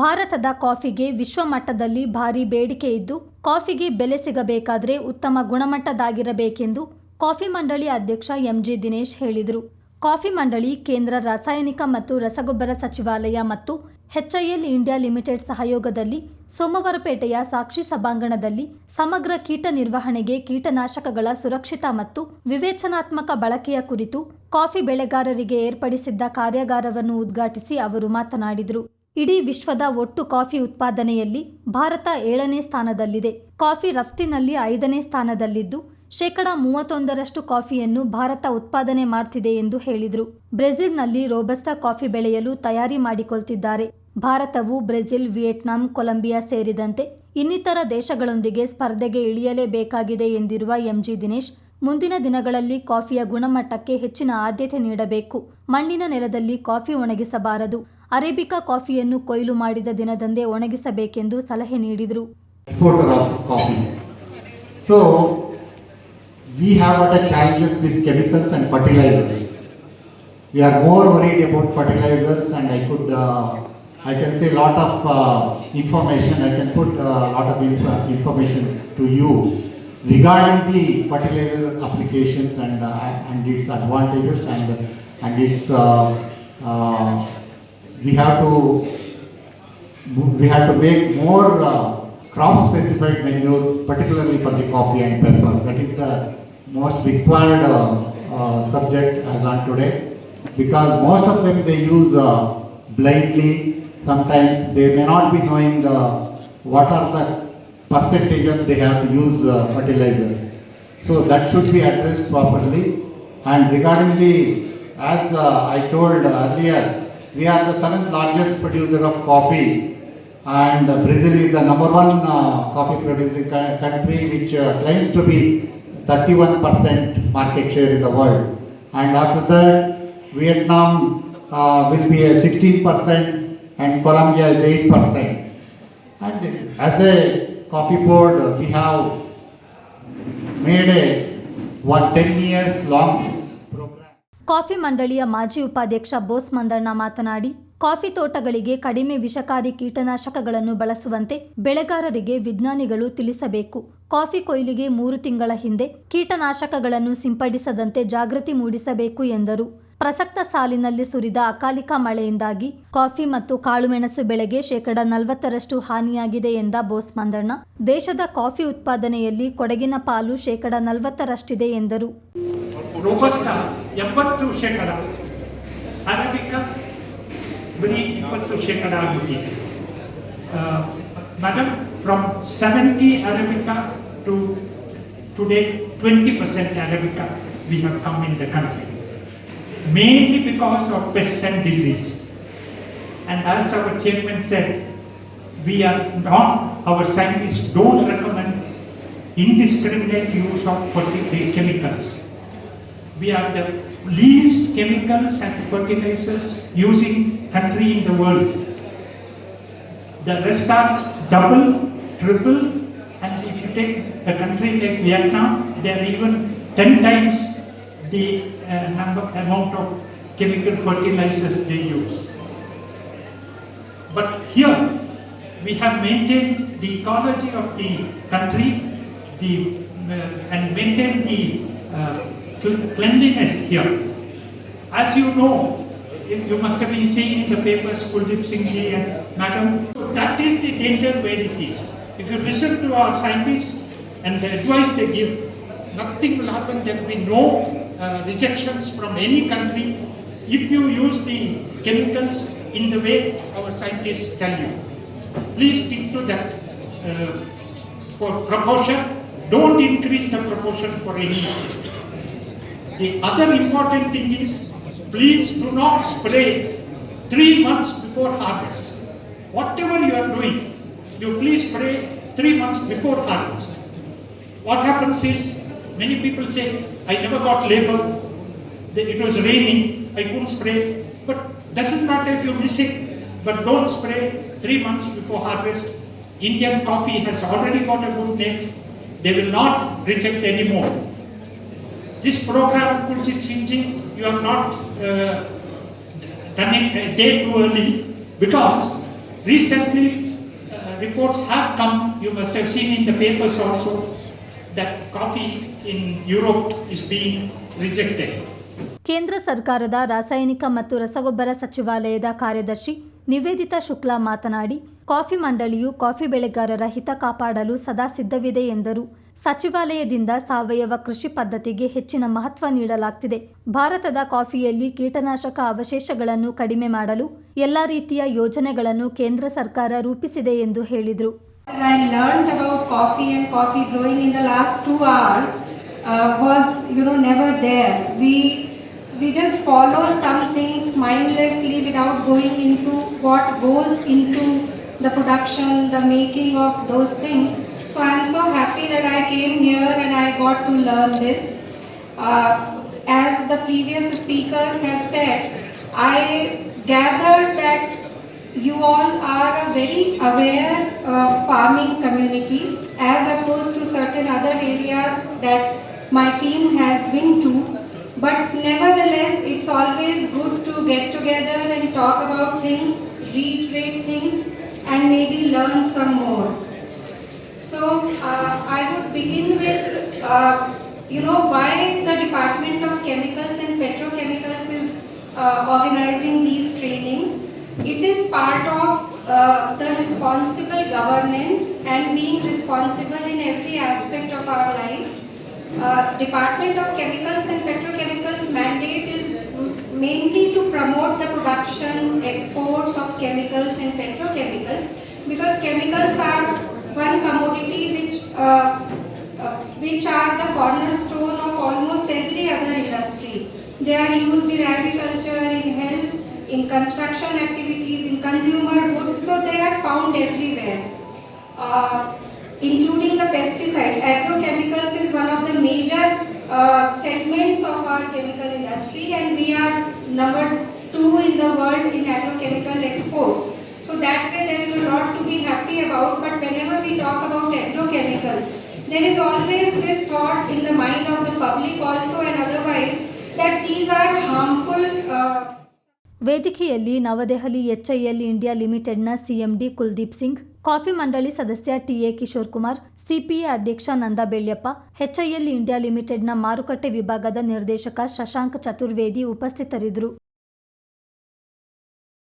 ಭಾರತದ ಕಾಫಿಗೆ ವಿಶ್ವಮಟ್ಟದಲ್ಲಿ ಭಾರಿ ಬೇಡಿಕೆ ಇದ್ದು, ಕಾಫಿಗೆ ಬೆಲೆ ಸಿಗಬೇಕಾದರೆ ಉತ್ತಮ ಗುಣಮಟ್ಟದಾಗಿರಬೇಕೆಂದು ಕಾಫಿ ಮಂಡಳಿ ಅಧ್ಯಕ್ಷ ಎಂಜಿ ದಿನೇಶ್ ಹೇಳಿದರು. ಕಾಫಿ ಮಂಡಳಿ, ಕೇಂದ್ರ ರಾಸಾಯನಿಕ ಮತ್ತು ರಸಗೊಬ್ಬರ ಸಚಿವಾಲಯ ಮತ್ತು ಎಚ್ಐಎಲ್ ಇಂಡಿಯಾ ಲಿಮಿಟೆಡ್ ಸಹಯೋಗದಲ್ಲಿ ಸೋಮವಾರಪೇಟೆಯ ಸಾಕ್ಷಿ ಸಭಾಂಗಣದಲ್ಲಿ ಸಮಗ್ರ ಕೀಟ ನಿರ್ವಹಣೆಗೆ ಕೀಟನಾಶಕಗಳ ಸುರಕ್ಷಿತ ಮತ್ತು ವಿವೇಚನಾತ್ಮಕ ಬಳಕೆಯ ಕುರಿತು ಕಾಫಿ ಬೆಳೆಗಾರರಿಗೆ ಏರ್ಪಡಿಸಿದ್ದ ಕಾರ್ಯಾಗಾರವನ್ನು ಉದ್ಘಾಟಿಸಿ ಅವರು ಮಾತನಾಡಿದರು. ಇಡೀ ವಿಶ್ವದ ಒಟ್ಟು ಕಾಫಿ ಉತ್ಪಾದನೆಯಲ್ಲಿ ಭಾರತ ಏಳನೇ ಸ್ಥಾನದಲ್ಲಿದೆ. ಕಾಫಿ ರಫ್ತಿನಲ್ಲಿ ಐದನೇ ಸ್ಥಾನದಲ್ಲಿದ್ದು, ಶೇಕಡ ಮೂವತ್ತೊಂದರಷ್ಟು ಕಾಫಿಯನ್ನು ಭಾರತ ಉತ್ಪಾದನೆ ಮಾಡ್ತಿದೆ ಎಂದು ಹೇಳಿದರು. ಬ್ರೆಜಿಲ್ನಲ್ಲಿ ರೋಬಸ್ಟಾ ಕಾಫಿ ಬೆಳೆಯಲು ತಯಾರಿ ಮಾಡಿಕೊಳ್ತಿದ್ದಾರೆ. ಭಾರತವು ಬ್ರೆಜಿಲ್, ವಿಯೆಟ್ನಾಂ, ಕೊಲಂಬಿಯಾ ಸೇರಿದಂತೆ ಇನ್ನಿತರ ದೇಶಗಳೊಂದಿಗೆ ಸ್ಪರ್ಧೆಗೆ ಇಳಿಯಲೇಬೇಕಾಗಿದೆ ಎಂದಿರುವ ಎಂಜಿ ದಿನೇಶ್, ಮುಂದಿನ ದಿನಗಳಲ್ಲಿ ಕಾಫಿಯ ಗುಣಮಟ್ಟಕ್ಕೆ ಹೆಚ್ಚಿನ ಆದ್ಯತೆ ನೀಡಬೇಕು. ಮಣ್ಣಿನ ನೆಲದಲ್ಲಿ ಕಾಫಿ ಒಣಗಿಸಬಾರದು. ಅರೇಬಿಕಾ ಕಾಫಿಯನ್ನು ಕೊಯ್ಲು ಮಾಡಿದ ದಿನದಂದೇ ಒಣಗಿಸಬೇಕೆಂದು ಸಲಹೆ ನೀಡಿದರು. So, we have a challenges with chemicals and fertilizers. We are more worried about fertilizers and I could, uh, I can say lot of uh, information, I can put a lot of inf- information to you regarding the fertilizer applications and, uh, and its advantages and, and its, uh, uh, we have to we have to make more uh, crop specified manure, particularly for the coffee and pepper. That is the most required uh, uh, subject as on today. Because most of them they use uh, blindly, sometimes they may not be knowing uh, what are the percentages they have to use uh, fertilizers. So that should be addressed properly. And regarding the, as uh, I told earlier, we are the seventh largest producer of coffee and Brazil is the number one uh, coffee producing country which uh, claims to be 31% market share in the world. And after that, Vietnam uh, will be a 16% and Colombia is 8%. And as a coffee board, we have made a one 10 years long. Coffee ಮಂಡಳಿಯ ಮಾಜಿ ಉಪಾಧ್ಯಕ್ಷ ಬೋಸ್ ಮಂದಣ್ಣ ಮಾತನಾಡಿ, coffee ತೋಟಗಳಿಗೆ ಕಡಿಮೆ ವಿಷಕಾರಿ ಕೀಟನಾಶಕಗಳನ್ನು ಬಳಸುವಂತೆ ಬೆಳೆಗಾರರಿಗೆ ವಿಜ್ಞಾನಿಗಳು ತಿಳಿಸಬೇಕು. ಕಾಫಿ ಕೊಯ್ಲಿಗೆ ಮೂರು ತಿಂಗಳ ಹಿಂದೆ ಕೀಟನಾಶಕಗಳನ್ನು ಸಿಂಪಡಿಸದಂತೆ ಜಾಗೃತಿ ಮೂಡಿಸಬೇಕು ಎಂದರು. ಪ್ರಸಕ್ತ ಸಾಲಿನಲ್ಲಿ ಸುರಿದ ಅಕಾಲಿಕ ಮಳೆಯಿಂದಾಗಿ ಕಾಫಿ ಮತ್ತು ಕಾಳುಮೆಣಸು ಬೆಳೆಗೆ ಶೇಕಡ ನಲವತ್ತರಷ್ಟು ಹಾನಿಯಾಗಿದೆ ಎಂದ ಬೋಸ್ ಮಂದಣ್ಣ. ದೇಶದ ಕಾಫಿ ಉತ್ಪಾದನೆಯಲ್ಲಿ ಕೊಡಗಿನ ಪಾಲು ಶೇಕಡ ನಲವತ್ತರಷ್ಟಿದೆ ಎಂದರು. ರೋಬಸ್ಟ ಎಪ್ಪತ್ತು ಶೇಕಡ ಅರಬಿಕಾ ಬರೀ ಇಪ್ಪತ್ತು ಶೇಕಡ ಆಗಿಬಿಟ್ಟಿದೆ madam from seventy arabica to today twenty percent arabica we have come in the country mainly because of pest and disease And as our chairman said, we are not, our scientists don't recommend indiscriminate use of fertility chemicals. We are the least chemicals and fertilizers using country in the world. The rest are double, triple, and if you take a country like Vietnam, they are even ten times the uh, number, amount of chemical fertilizers they use. But here, we have maintained the ecology of the country, the, uh, and maintained the uh, cleanliness here. As you know, you must have been seeing in the papers, Kuldip Singh ji and Madam, that is the danger where it is. If you listen to our scientists and the advice they give, nothing will happen, there will be no uh, rejections from any country if you use the chemicals in the way our scientists tell you. Please stick to that uh, for proportion. Don't increase the proportion for any reason. The other important thing is, please do not spray three months before harvest. Whatever you are doing, you please spray three months before harvest. What happens is, many people say, I never got labor, it was raining, I couldn't spray. But doesn't matter if you miss it, but don't spray three months before harvest. Indian coffee has already got a good name. They will not reject anymore. This program, be changing. you have not uh, done it a day too early because recently uh, reports have come, you must have seen in the papers also, that coffee in Europe is being rejected. ಕೇಂದ್ರ ಸರ್ಕಾರದ ರಾಸಾಯನಿಕ ಮತ್ತು ರಸಗೊಬ್ಬರ ಸಚಿವಾಲಯದ ಕಾರ್ಯದರ್ಶಿ ನಿವೇದಿತಾ ಶುಕ್ಲಾ ಮಾತನಾಡಿ coffee ಮಂಡಳಿಯು coffee ಬೆಳೆಗಾರರ ಹಿತ ಕಾಪಾಡಲು ಸದಾ ಸಿದ್ಧವಿದೆ ಎಂದರು ಸಚಿವಾಲಯದಿಂದ ಸಾವಯವ ಕೃಷಿ ಪದ್ಧತಿಗೆ ಹೆಚ್ಚಿನ ಮಹತ್ವ ನೀಡಲಾಗ್ತಿದೆ ಭಾರತದ ಕಾಫಿಯಲ್ಲಿ ಕೀಟನಾಶಕ ಅವಶೇಷಗಳನ್ನು ಕಡಿಮೆ ಮಾಡಲು ಎಲ್ಲ ರೀತಿಯ ಯೋಜನೆಗಳನ್ನು ಕೇಂದ್ರ ಸರ್ಕಾರ ರೂಪಿಸಿದೆ ಎಂದು ಹೇಳಿದರು uh, we just follow some things mindlessly without going into what goes into the production, the making of those things. So I am so happy that I came here and I got to learn this. Uh, as the previous speakers have said, I gathered that you all are a very aware uh, farming community as opposed to certain other areas that my team has been to. But nevertheless, it's always good to get together and talk about things, reiterate and maybe learn some more. So uh, I would begin with, uh, you know, why the Department of Chemicals and Petrochemicals is uh, organizing these trainings. It is part of uh, the responsible governance and being responsible in every aspect of our lives. Uh, Department of Chemicals and Petrochemicals mandate mainly to promote the production, exports of chemicals and petrochemicals because chemicals are one commodity which uh, uh, which are the cornerstone of almost every other industry. They are used in agriculture, in health, in construction activities, in consumer goods, so they are found everywhere. Uh, including the pesticides. Agrochemicals is one of the major uh, segments of our chemical industry and we are number two in the world in agrochemical exports. So that way there is a lot to be happy about but whenever we talk about agrochemicals, there is always this thought in the mind of the public also and otherwise that these are harmful uh, ವೇದಿಕೆಯಲ್ಲಿ New Delhi H I L India ಲಿಮಿಟೆಡ್ನ C M D Kuldeep Singh coffee ಮಂಡಳಿ ಸದಸ್ಯ TA Kishore Kumar, CPA ಅಧ್ಯಕ್ಷ ನಂದ Belyappa HIL India ಲಿಮಿಟೆಡ್ನ ಮಾರುಕಟ್ಟೆ ವಿಭಾಗದ ನಿರ್ದೇಶಕ ಶಶಾಂಕ್ ಚತುರ್ವೇದಿ ಉಪಸ್ಥಿತರಿದ್ದರು.